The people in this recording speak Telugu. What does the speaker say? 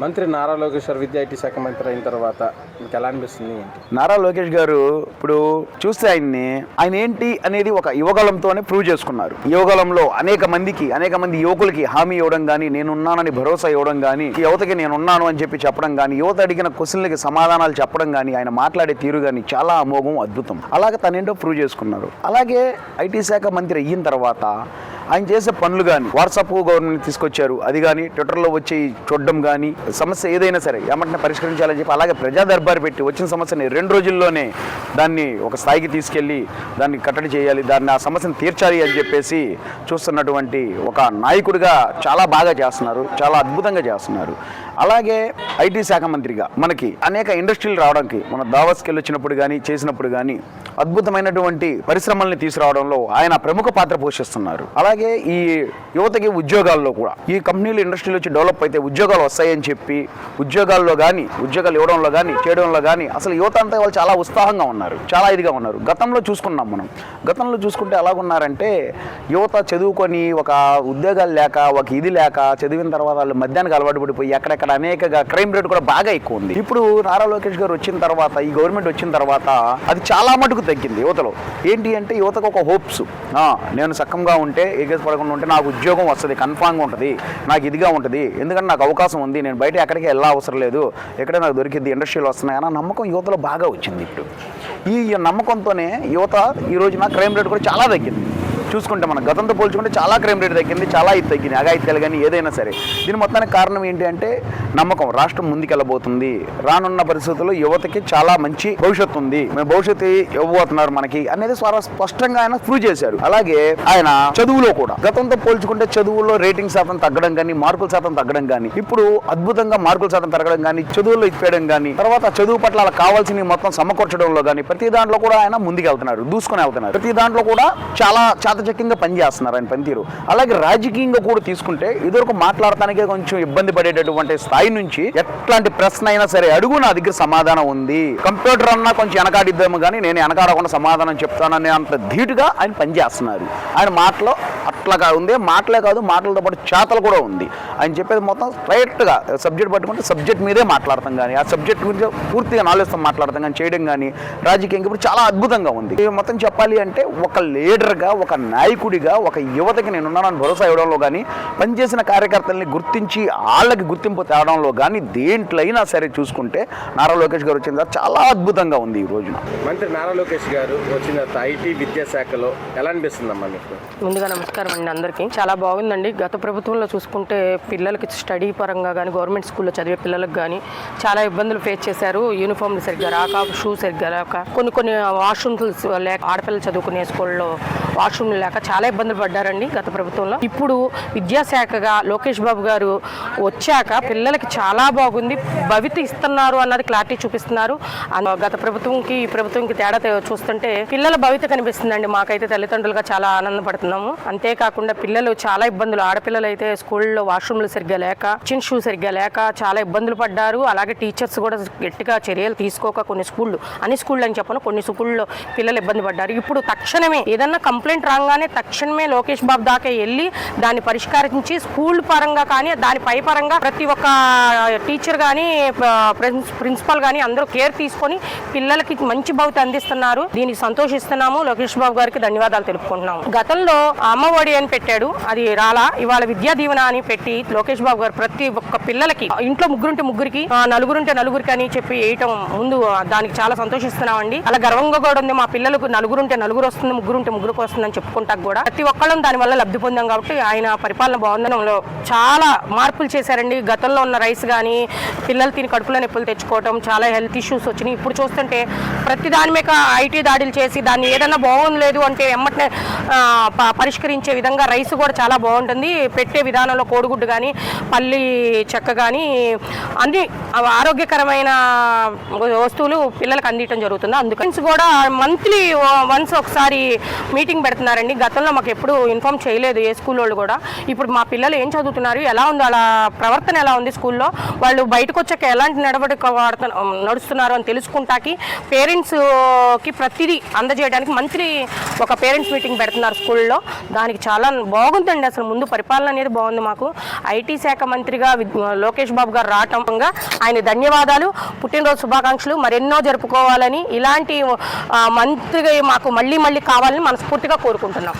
మంత్రి నారా లోకేశ్వర్ విద్యా ఐటీ శాఖ మంత్రి అయిన తర్వాత మీకు ఎలా అనిపిస్తుంది నారా లోకేష్ గారు ఇప్పుడు చూస్తే ఆయన్ని ఆయన ఏంటి అనేది ఒక యువగలంతోనే ప్రూవ్ చేసుకున్నారు. యువగలంలో అనేక మందికి అనేక మంది యువకులకి హామీ ఇవ్వడం కానీ నేనున్నానని భరోసా ఇవ్వడం కానీ యువతకి నేనున్నాను అని చెప్పి చెప్పడం కానీ యువత అడిగిన క్వశ్చన్లకి సమాధానాలు చెప్పడం కానీ ఆయన మాట్లాడే తీరు కానీ చాలా అమోఘం అద్భుతం. అలాగే తనేంటో ప్రూవ్ చేసుకున్నారు. అలాగే ఐటీ శాఖ మంత్రి అయిన తర్వాత ఆయన చేసే పనులు కానీ వాట్సాప్ గవర్నమెంట్ తీసుకొచ్చారు. అది కానీ ట్విట్టర్లో వచ్చి చూడడం కానీ సమస్య ఏదైనా సరే ఏమంటే పరిష్కరించాలని చెప్పి అలాగే ప్రజా దర్బారు పెట్టి వచ్చిన సమస్యని రెండు రోజుల్లోనే దాన్ని ఒక స్థాయికి తీసుకెళ్ళి దాన్ని కట్టడి చేయాలి దాన్ని ఆ సమస్యను తీర్చాలి అని చెప్పేసి చూస్తున్నటువంటి ఒక నాయకుడిగా చాలా బాగా చేస్తున్నారు చాలా అద్భుతంగా చేస్తున్నారు. అలాగే ఐటీ శాఖ మంత్రిగా మనకి అనేక ఇండస్ట్రీలు రావడానికి మన దావస్కి వచ్చినప్పుడు కానీ చేసినప్పుడు కానీ అద్భుతమైనటువంటి పరిశ్రమల్ని తీసుకురావడంలో ఆయన ప్రముఖ పాత్ర పోషిస్తున్నారు. అలాగే ఈ యువతకి ఉద్యోగాల్లో కూడా. ఈ కంపెనీలు ఇండస్ట్రీలు వచ్చి డెవలప్ అయితే ఉద్యోగాలు వస్తాయని చెప్పి ఉద్యోగాల్లో కానీ ఉద్యోగాలు ఇవ్వడంలో కానీ చేయడంలో కానీ అసలు యువత అంతా వాళ్ళు చాలా ఉత్సాహంగా ఉన్నారు చాలా ఇదిగా ఉన్నారు. గతంలో చూసుకున్నాం మనం. గతంలో చూసుకుంటే ఎలాగున్నారంటే యువత చదువుకొని ఒక ఉద్యోగాలు లేక ఒక ఇది లేక చదివిన తర్వాత వాళ్ళు మధ్యాహ్నం అలవాటు పడిపోయి ఎక్కడెక్కడ అనేక క్రైమ్ రేట్ కూడా బాగా ఎక్కువ ఉంది. ఇప్పుడు నారా లోకేష్ గారు వచ్చిన తర్వాత ఈ గవర్నమెంట్ వచ్చిన తర్వాత అది చాలా మటుకు తగ్గింది యువతలో. ఏంటి అంటే యువతకు ఒక హోప్స్. నేను సక్కంగా ఉంటే ఏగేసి పడకుండా ఉంటే నాకు ఉద్యోగం వస్తుంది కన్ఫామ్గా ఉంటుంది నాకు ఇదిగా ఉంటుంది. ఎందుకంటే నాకు అవకాశం ఉంది నేను బయట ఎక్కడికి వెళ్ళా అవసరం లేదు ఎక్కడ నాకు దొరికింది ఇండస్ట్రీలు వస్తున్నాయని నమ్మకం యువతలో బాగా వచ్చింది ఇప్పుడు. ఈ నమ్మకంతోనే యువత ఈ రోజున క్రైమ్ రేట్ కూడా చాలా తగ్గింది. చూసుకుంటే మనం గతంతో పోల్చుకుంటే చాలా క్రైమ్ రేట్ తగ్గింది చాలా ఇది తగ్గింది అగాయిత్యాలు కానీ ఏదైనా సరే. దీని మొత్తానికి కారణం ఏంటి అంటే నమ్మకం రాష్ట్రం ముందుకెళ్ళబోతుంది. రానున్న పరిస్థితుల్లో యువతకి చాలా మంచి భవిష్యత్తు ఉంది. భవిష్యత్తు ఇవ్వబోతున్నారు మనకి అనేది స్పష్టంగా ఆయన ప్రూవ్ చేశారు. అలాగే ఆయన చదువులో కూడా గతంతో పోల్చుకుంటే చదువులో రేటింగ్ శాతం తగ్గడం కానీ మార్కుల శాతం తగ్గడం కానీ ఇప్పుడు అద్భుతంగా మార్కుల శాతం పెరగడం కానీ చదువుల్లో ఇప్పేయడం కానీ తర్వాత చదువు పట్ల అలా కావాల్సినవి మొత్తం సమకూర్చడంలో కానీ ప్రతి దాంట్లో కూడా ఆయన ముందుకు వెళ్తున్నారు దూసుకొని వెళ్తున్నారు. ప్రతి దాంట్లో కూడా చాలా చాతచక్యంగా పనిచేస్తున్నారు ఆయన పనితీరు. అలాగే రాజకీయంగా కూడా తీసుకుంటే ఇదివరకు మాట్లాడటానికే కొంచెం ఇబ్బంది పడేటటువంటి స్థాయి నుంచి ఎట్లాంటి ప్రశ్న అయినా సరే అడుగు నా దగ్గర సమాధానం ఉంది. కంప్యూటర్ అన్నా కొంచెం వెనకాడిద్దాము కానీ నేను వెనకాడకుండా సమాధానం చెప్తాననే అంత ధీటుగా ఆయన పనిచేస్తున్నారు. ఆయన మాటలో అట్లాగా ఉంది. మాటలే కాదు మాటలతో పాటు చేతలు కూడా ఉంది. ఆయన చెప్పేది మొత్తం స్ట్రైట్గా సబ్జెక్ట్ పట్టుకుంటే సబ్జెక్ట్ మీదే మాట్లాడతాం కానీ ఆ సబ్జెక్ట్ గురించి పూర్తిగా నాలెడ్జ్తో మాట్లాడతాం కానీ చేయడం కానీ రాజకీయంగా ఇప్పుడు చాలా అద్భుతంగా ఉంది. మొత్తం చెప్పాలి అంటే ఒక లీడర్గా ఒక నాయకుడిగా ఒక యువతకి నేను ఉన్నానని భరోసా ఇవ్వడంలో కానీ పనిచేసిన కార్యకర్తల్ని గుర్తించి వాళ్ళకి గుర్తింపు తేవడంలో కానీ దేంట్లో అయినా సరే చూసుకుంటే నారా లోకేష్ గారు వచ్చిన తర్వాత చాలా అద్భుతంగా ఉంది ఈ రోజున. మంత్రి నారా లోకేష్ గారు వచ్చిన ఐటీ విద్యాశాఖలో ఎలా అనిపిస్తుందమ్మా మీకు? ముందుగా నమస్కారం అండి అందరికీ. చాలా బాగుందండి. గత ప్రభుత్వంలో చూసుకుంటే పిల్లలకి స్టడీ పరంగా కానీ గవర్నమెంట్ స్కూల్లో చదివే పిల్లలకు కానీ చాలా ఇబ్బందులు ఫేస్ చేశారు. యూనిఫామ్లు సరిగ్గా రాక షూ సరిగ్గా రాక కొన్ని కొన్ని వాష్రూమ్స్ లేక ఆడపిల్లలు చదువుకునే స్కూల్లో వాష్రూమ్లు లేక చాలా ఇబ్బందులు పడ్డారండి గత ప్రభుత్వంలో. ఇప్పుడు విద్యాశాఖగా లోకేష్ బాబు గారు వచ్చాక పిల్లలకి చాలా బాగుంది భవిత ఇస్తున్నారు అన్నది క్లారిటీ చూపిస్తున్నారు. గత ప్రభుత్వంకి ఈ ప్రభుత్వంకి తేడా చూస్తుంటే పిల్లల భవిత కనిపిస్తుందండి. మాకైతే తల్లిదండ్రులుగా చాలా ఆనందపడుతున్నాము. అంతేకాకుండా పిల్లలు చాలా ఇబ్బందులు. ఆడపిల్లలు అయితే స్కూల్లో వాష్రూమ్లు సరిగ్గా లేక చిన్ షూ సరిగ్గా లేక చాలా ఇబ్బందులు పడ్డారు. అలాగే టీచర్స్ కూడా గట్టిగా చర్యలు తీసుకోక కొన్ని స్కూళ్ళు అన్ని స్కూళ్ళు అని చెప్పను కొన్ని స్కూల్లో పిల్లలు ఇబ్బంది పడ్డారు. ఇప్పుడు తక్షణమే ఏదన్నా కంప్లైంట్ రాగానే తక్షణమే లోకేష్ బాబు దాకా వెళ్ళి దాన్ని పరిష్కరించి స్కూల్ పరంగా కానీ దాని పై పరంగా ప్రతి ఒక్క టీచర్ కానీ ప్రిన్సిపల్ కానీ అందరూ కేర్ తీసుకొని పిల్లలకి మంచి భవిత అందిస్తున్నారు. దీనికి సంతోషిస్తున్నాము. లోకేష్ బాబు గారికి ధన్యవాదాలు తెలుపుకుంటున్నాము. గతంలో అమ్మఒడి అని పెట్టాడు. అది రాలా. ఇవాళ విద్యా దీవెన అని పెట్టి లోకేష్ బాబు గారు ప్రతి ఒక్క పిల్లలకి ఇంట్లో ముగ్గురుంటే ముగ్గురికి నలుగురుంటే నలుగురికి అని చెప్పి వేయటం ముందు దానికి చాలా సంతోషిస్తున్నామండి. అలా గర్వంగా కూడా ఉంది. మా పిల్లలకు నలుగురుంటే నలుగురు వస్తుంది ముగ్గురుంటే ముగ్గురికి వస్తుందని చెప్పుకుంటా కూడా ప్రతి ఒక్కళ్ళం దాని వల్ల లబ్ధి పొందాం కాబట్టి ఆయన పరిపాలన బాగుందనంలో చాలా మార్పులు చేశారండి. గతంలో ఉన్న రైస్ కానీ పిల్లలు తిని కడుపులో నొప్పులు తెచ్చుకోవటం చాలా హెల్త్ ఇష్యూస్ వచ్చినాయి. ఇప్పుడు చూస్తుంటే ప్రతి దాని మీద ఐటీ దాడులు చేసి దాన్ని ఏదైనా బాగుండలేదు అంటే ఎమ్మటనే ప- పరిష్కరించే విధంగా రైస్ కూడా చాలా బాగుంటుంది. పెట్టే విధానంలో కోడిగుడ్డు కానీ పల్లి చెక్క కానీ అన్ని ఆరోగ్యకరమైన వస్తువులు పిల్లలకు అందించడం జరుగుతుంది. అందుకని కూడా మంత్లీ వన్స్ ఒకసారి మీటింగ్ మీటింగ్ పెడుతున్నారండి. గతంలో మాకు ఎప్పుడు ఇన్ఫామ్ చేయలేదు ఏ స్కూల్ వాళ్ళు కూడా. ఇప్పుడు మా పిల్లలు ఏం చదువుతున్నారు? ఎలా ఉంది? అలా ప్రవర్తన ఎలా ఉంది స్కూల్లో? వాళ్ళు బయటకు వచ్చాక ఎలాంటి నడవడిక నడుస్తున్నారు అని తెలుసుకుంటాకి పేరెంట్స్కి ప్రతిదీ అందజేయడానికి మంత్లీ ఒక పేరెంట్స్ మీటింగ్ పెడుతున్నారు స్కూల్లో. దానికి చాలా బాగుందండి అసలు ముందు పరిపాలన అనేది బాగుంది మాకు. ఐటీ శాఖ మంత్రిగా లోకేష్ బాబు గారు రావటంగా ఆయన ధన్యవాదాలు. పుట్టినరోజు శుభాకాంక్షలు. మరెన్నో జరుపుకోవాలని ఇలాంటి మంత్రిగా మాకు మళ్ళీ మళ్ళీ కావాలని మనస్ఫూర్తిగా మనస్ఫూర్తిగా కోరుకుంటున్నాం.